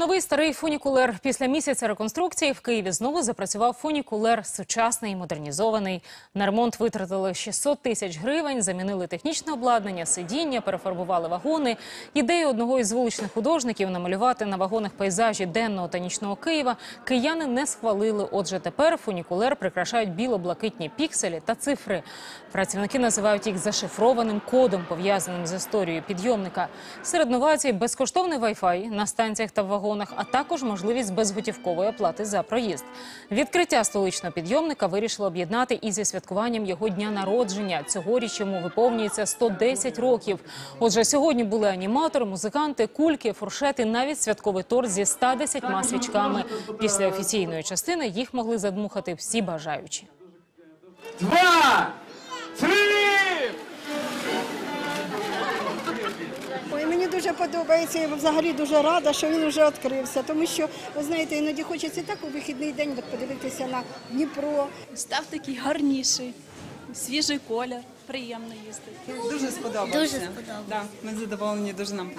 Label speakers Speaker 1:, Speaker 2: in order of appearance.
Speaker 1: Новий старий фунікулер. Після місяця реконструкції в Києві знову запрацював фунікулер сучасний, модернізований. На ремонт витратили 600 тисяч гривень, замінили технічне обладнання, сидіння, перефарбували вагони. Ідею одного із вуличних художників намалювати на вагонах пейзажі денного та нічного Києва кияни не схвалили. Отже, тепер фунікулер прикрашають біло-блакитні пікселі та цифри. Працівники називають їх зашифрованим кодом, пов'язаним з історією підйомника. Серед новацій безкоштовний Wi-Fi на станціях та в вагонах, а також можливість безготівкової оплати за проїзд. Відкриття столичного підйомника вирішили об'єднати і зі святкуванням його дня народження. Цьогоріч йому виповнюється 110 років. Отже, сьогодні були аніматори, музиканти, кульки, фуршети, навіть святковий торт зі 110 свічками. Після офіційної частини їх могли задмухати всі бажаючі.
Speaker 2: два,
Speaker 3: дуже подобається. Я взагалі дуже рада, що він вже відкрився. Тому що, ви знаєте, іноді хочеться так у вихідний день от подивитися на Дніпро.
Speaker 4: Став такий гарніший, свіжий колір, приємно їздити.
Speaker 5: Дуже сподобався.
Speaker 6: Дуже сподобався.
Speaker 5: Да, ми задоволені дуже нам.